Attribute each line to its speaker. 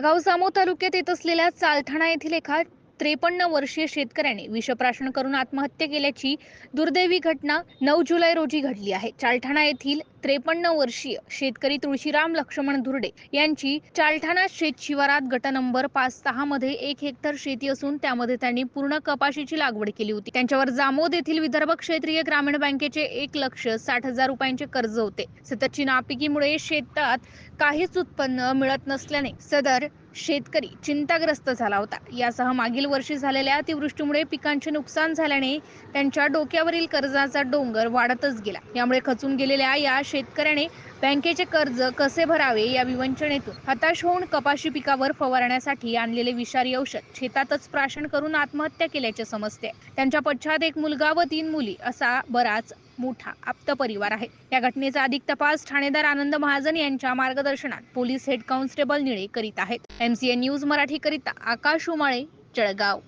Speaker 1: जळगाव जामो तालुक्यात येत असलेल्या चालठाणा येथील एका त्रेपन्न वर्षीय शेतकऱ्याने विषप्राशन करून आत्महत्या केल्याची दुर्दैवी घटना नऊ जुलै रोजी घडली आहे. चालठाणा येथील त्रेपन्न वर्षीय शेतकरी तुळशीराम लक्ष्मण धुर्डे यांची चालठाणा शेत शिवारात गट नंबर पाच सहा मध्ये एक हेक्टर शेती असून त्यामध्ये त्यांनी पूर्ण कपाशीची लागवड केली होती. त्यांच्यावर जामोद येथील विदर्भ क्षेत्रीय ग्रामीण बँकेचे एक लक्ष साठ हजार रुपयांचे कर्ज होते. सततची नापिकीमुळे शेतात काहीच उत्पन्न मिळत नसल्याने सदर शेतकरी चिंताग्रस्त झाला होता. यासह मागील वर्षी झालेल्या अतिवृष्टीमुळे पिकांचे नुकसान झाल्याने त्यांच्या डोक्यावरील कर्जाचा डोंगर वाढतच गेला. यामुळे खचून गेलेल्या या शेतकऱ्याने बँकेचे कर्ज कसे भरावे या विवंचनेतून हताश होऊन कपाशी पिकावर फवारण्यासाठी आणलेले विषारी औषध शेतातच प्राशन करून आत्महत्या केल्याचे समजते. त्यांच्या पश्चात एक मुलगा व तीन मुली असा बराच मोठा आप्त परिवार आहे. या घटनेचा अधिक तपास ठाणेदार आनंद महाजन यांच्या मार्गदर्शनात पोलीस हेड कॉन्स्टेबल निळे करीत आहेत. एमसीएन न्यूज मराठी करिता आकाश उमाळे जळगाव.